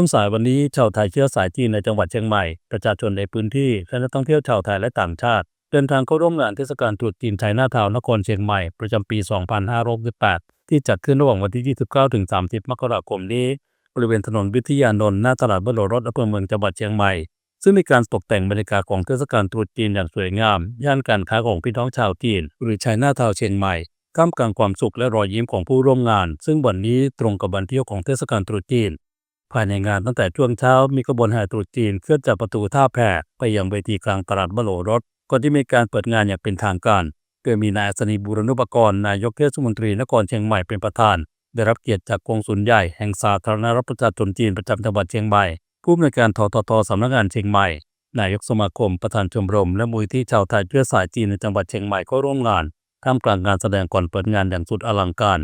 ช่วงสายวันนี้ชาวไทยเชื้อสายจีนในจังหวัดเชียงใหม่ ประชาชนในพื้นที่และนักท่องเที่ยวชาวไทยและต่างชาติ เดินทางเข้าร่วมงานเทศกาลตรุษจีนไทยหน้าทาวนครเชียงใหม่ ประจำปี 2568 ที่จัดขึ้นระหว่างวันที่ 29 ถึง 30 มกราคมนี้ บริเวณถนนวิทยานนท์หน้าตลาดบรรถอำเภอเมืองจังหวัดเชียงใหม่ ซึ่งมีการตกแต่งบรรยากาศของเทศกาลตรุษจีนอย่างสวยงาม ย่านการค้าของพี่น้องชาวจีน หรือไชน้าทาวน์เชียงใหม่ท่ามกลางความสุขและรอยยิ้มของผู้ร่วมงาน ซึ่งวันนี้ตรงกับวันเที่ยวของเทศกาลตรุษจีน ภายในงานตั้งแต่ช่วงเช้ามีขบวนแห่ตรุษจีนเคลื่อนจากประตูท่าแพไปยังเวทีกลางตลาดบโลรถก่อนที่มีการเปิดงานอย่างเป็นทางการ โดยมีนายอัศนีบุรณุปกรณ์นายกเทศมนตรีนครเชียงใหม่เป็นประธาน ได้รับเกียรติจากกองสุลใหญ่แห่งสาธารณรัฐประชาชนจีนประจำจังหวัดเชียงใหม่ ผู้อำนวยการทททสำนักงานเชียงใหม่ นายกสมาคมประธานชมรมและมูลที่ชาวไทยเชื้อสายจีนในจังหวัดเชียงใหม่ก็ร่วมงานท่ามกลางงานแสดงก่อนเปิดงานอย่างสุดอลังการ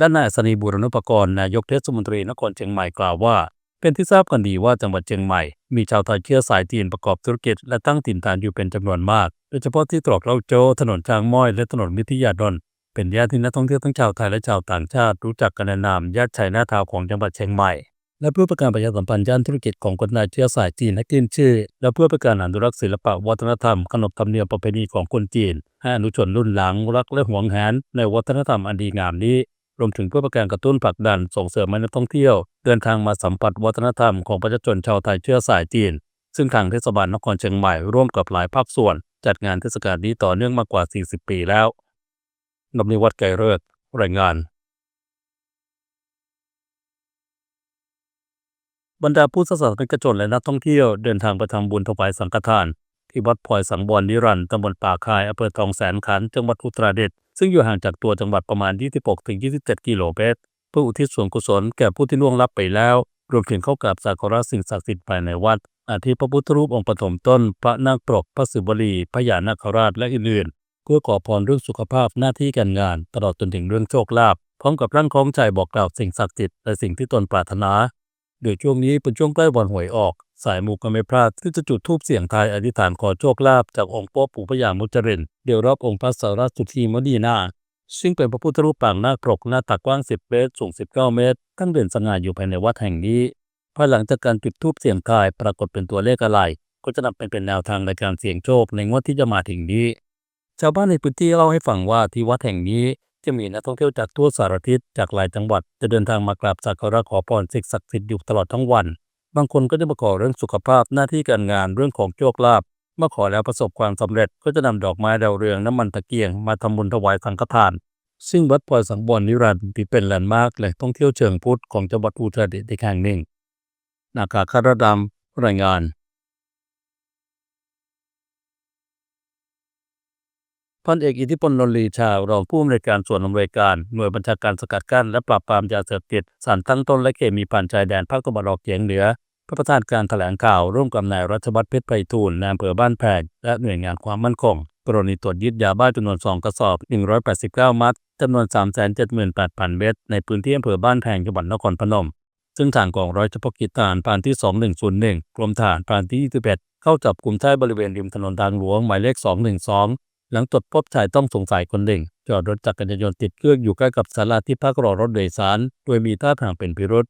ด้านนายอัศนีบุรณุปกรณ์นายกเทศมนตรีนครเชียงใหม่กล่าวว่า เป็นที่ทราบกันดีว่าจังหวัดเชียงใหม่ มีชาวไทยเชื้อสายจีนประกอบธุรกิจและตั้งถิ่นฐานอยู่เป็นจำนวนมาก โดยเฉพาะที่ตรอกเล่าโจถนนช้างม้อยและถนนมิทยาดลเป็นย่านที่นักท่องเที่ยวทั้งชาวไทยและชาวต่างชาติรู้จักกันในนามย่านชัยหน้าทาวของจังหวัดเชียงใหม่และเพื่อประการประชาสัมพันธ์ย่านธุรกิจของคนไทยเชื้อสายจีนให้ขึ้นชื่อ และเพื่อประการอนุรักษ์ศิลปะวัฒนธรรมขนบธรรมเนียมประเพณีของคนจีน ให้อนุชนรุ่นหลังรักและหวงแหนในวัฒนธรรมอันดีงามนี้ รวมถึงเพื่อประการกระตุ้นผลักดันส่งเสริมให้นักท่องเที่ยว เดินทางมาสัมผัสวัฒนธรรมของประชาชนชาวไทยเชื้อสายจีน ซึ่งทางเทศบาลนครเชียงใหม่ร่วมกับหลายภาคส่วน จัดงานเทศกาลนี้ต่อเนื่องมากกว่า 40 ปีแล้วนบนิวัฒน์ไกรเลิศรายงานบรรดาผู้ศาสนิกชนและนักท่องเที่ยวเดินทางไปทำบุญถวายสังฆทาน ที่วัดพลอยสังบอนนิรันดร์ตำบลป่าคายอำเภอทองแสนขันจังหวัดอุตรดิตถ์ซึ่งอยู่ห่างจากตัวจังหวัดประมาณ 26-27 กิโลเมตร เพื่ออุทิศส่วนกุศลแก่ผู้ที่ล่วงลับไปแล้ว รวมถึงเข้ากราบสักการะสิ่งศักดิ์สิทธิ์ภายในวัด อาทิพระพุทธรูปองค์ปฐมต้น พระนาคปรก พระศิวลีพญานาคราชและอื่นๆ เพื่อขอพรเรื่องสุขภาพหน้าที่การงาน ตลอดจนถึงเรื่องโชคลาภพร้อมกับร่างคล้องใจบอกกล่าวสิ่งศักดิ์สิทธิ์และสิ่งที่ตนปรารถนาโดยช่วงนี้เป็นช่วงใกล้วันหวยออก สายมูก็ไม่พลาดที่จะจุดธูปเสียงทายอธิษฐานขอโชคลาภจากองค์พ่อปู่พญามุจรินเดี๋ยวรอบองค์พระสาราสุธีมณีนาซึ่งเป็นพระพุทธรูปปางนาคปรกหน้าตักกว้าง 10 เมตร สูง 19 เมตร ตั้งเด่นสง่าอยู่ภายในวัดแห่งนี้ภายหลังจากการจุดธูปเสียงทายปรากฏเป็นตัวเลขอะไร ก็จะนำเป็นเป็นแนวทางในการเสี่ยงโชคในงวดที่จะมาถึงนี้ ชาวบ้านในพื้นที่เล่าให้ฟังว่าที่วัดแห่งนี้จะมีนักท่องเที่ยวจากทั่วสารทิศจากหลายจังหวัด จะเดินทางมากราบสักการะขอพรสิ่งศักดิ์สิทธิ์อยู่ตลอดทั้งวัน บางคนก็จะมาขอเรื่องสุขภาพหน้าที่การงานเรื่องของโชคลาภเมื่อขอแล้วประสบความสำเร็จก็จะนำดอกไม้ดาวเรืองน้ำมันตะเกียงมาทำบุญถวายสังฆทาน ซึ่งวัดพลอยสังบอนนิรันดร์ถือเป็นแลนด์มาร์คแหล่งท่องเที่ยวเชิงพุทธของจังหวัดอุตรดิตถ์อีกแห่งหนึ่งนาคาคารดำรายงานพันเอกอิทธิพลนนลีชาวรองผู้อำนวยการส่วนอำนวยการหน่วยบัญชาการสกัดกั้นและปราบปรามยาเสพติดสารตั้งต้นและเคมีผ่านชายแดนภาคตะวันออกเฉียงเหนือ พระประธานการแถลงข่าวร่วมกับนายรัชบัตรเพชรไพฑูรย์นายอำเภอบ้านแพงและหน่วยงานความมั่นคง กรณีตรวจยึดยาบ้าจำนวน 2 กระสอบ 189 มัดจำนวน 378,000 เม็ดในพื้นที่อำเภอบ้านแพงจังหวัดนครพนม ซึ่งทางกองร้อยเฉพาะกิจทหารพานที่ 2101 กรมทหารพานที่ 21 เข้าจับกลุ่มชายบริเวณริมถนนทางหลวงหมายเลข 212 หลังตรวจพบชายต้องสงสัยคนหนึ่งจอดรถจักรยานยนต์ติดเครื่องอยู่ใกล้กับศาลาที่พักรอรถโดยสาร โดยมีท่าทางเป็นพิรุษ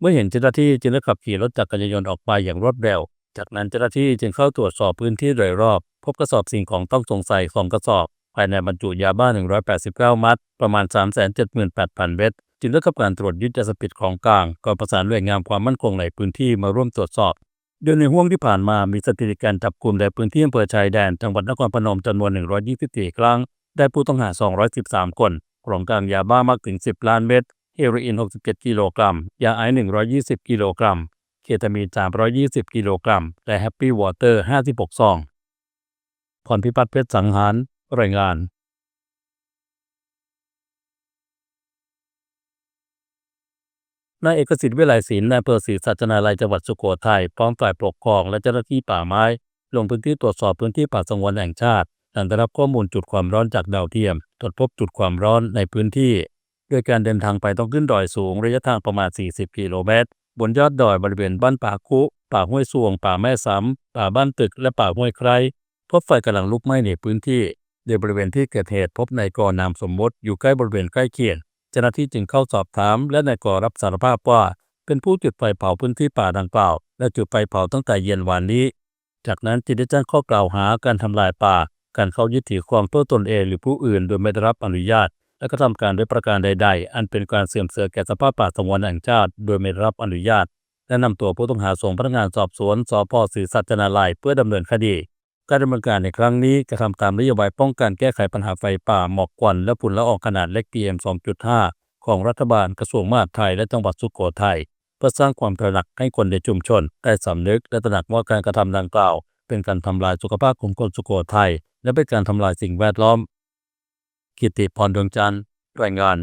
เมื่อเห็นเจ้าหน้าที่จึงได้ขับขี่รถจักรยานยนต์ออกไปอย่างรวดเร็ว จากนั้นเจ้าหน้าที่จึงเข้าตรวจสอบพื้นที่โดยรอบ พบกระสอบสิ่งของต้องสงสัย2กระสอบ ภายในบรรจุยาบ้า 189 มัด ประมาณ 378,000 เม็ดจึงได้ขับการตรวจยึดยาเสพติดของกลาง ก่อนประสานหน่วยงานความมั่นคงในพื้นที่มาร่วมตรวจสอบ โดยในห่วงที่ผ่านมามีสถิติการจับกลุ่มในพื้นที่อำเภอชายแดน จังหวัดนครพนมจำนวน 124 ครั้ง ได้ผู้ต้องหา 213 คนของกลางยาบ้ามากถึง 10 ล้านเม็ด เฮโรอีน 67 กิโลกรัม ยาไอซ์120 กิโลกรัม เคตามีน 320 กิโลกรัม และแฮปปี้วอเตอร์ 56 ซองพรพิพัฒน์เพชรสังหาร รายงานนายเอกสิทธิ์วิไลศิลป์นายอำเภอศรีสัชนาลัยจังหวัดสุโขทัยพร้อมฝ่ายปกครองและเจ้าหน้าที่ป่าไม้ ลงพื้นที่ตรวจสอบพื้นที่ป่าสงวนแห่งชาติหลังได้รับข้อมูลจุดความร้อนจากดาวเทียมตรวจพบจุดความร้อนในพื้นที่ โดยการเดินทางไปต้องขึ้นดอยสูงระยะทางประมาณ 40 กิโลเมตร บนยอดดอยบริเวณบ้านป่าคุ ป่าห้วยสวง ป่าแม่ซ้ำป่าบ้านตึก และป่าห้วยไครพบไฟกำลังลุกไหม้ในพื้นที่โดยบริเวณที่เกิดเหตุพบนายกอนามสมมติอยู่ใกล้บริเวณใกล้เคียงเจ้าหน้าที่จึงเข้าสอบถาม และนายกอรับสารภาพว่า เป็นผู้จุดไฟเผาพื้นที่ป่าดังกล่าว และจุดไฟเผาตั้งแต่เย็นวานนี้ จากนั้นจึงได้แจ้งข้อกล่าวหาการทำลายป่า การเข้ายึดถือครองตัวตนเองหรือผู้อื่น โดยไม่ได้รับอนุญาต และกระทำการด้วยประการใด ๆ อันเป็นการเสื่อมเสียแก่สภาพป่าสงวนแห่งชาติ โดยไม่รับอนุญาต และนำตัวผู้ต้องหาส่งพนักงานสอบสวนสพศรีสัชนาลัยเพื่อดำเนินคดี การดำเนินการในครั้งนี้กระทำตามนโยบายป้องกันแก้ไขปัญหาไฟป่าหมอกควันและฝุ่นละอองขนาดเล็ก PM 2.5 ของรัฐบาลกระทรวงมหาดไทยและจังหวัดสุโขทัยเพื่อสร้างความตระหนักให้คนในชุมชนได้สำนึกและตระหนักว่าการกระทำดังกล่าว เป็นการทำลายสุขภาพของคนสุโขทัยและเป็นการทำลายสิ่งแวดล้อม กิติพรดวงจันทร์รายงาน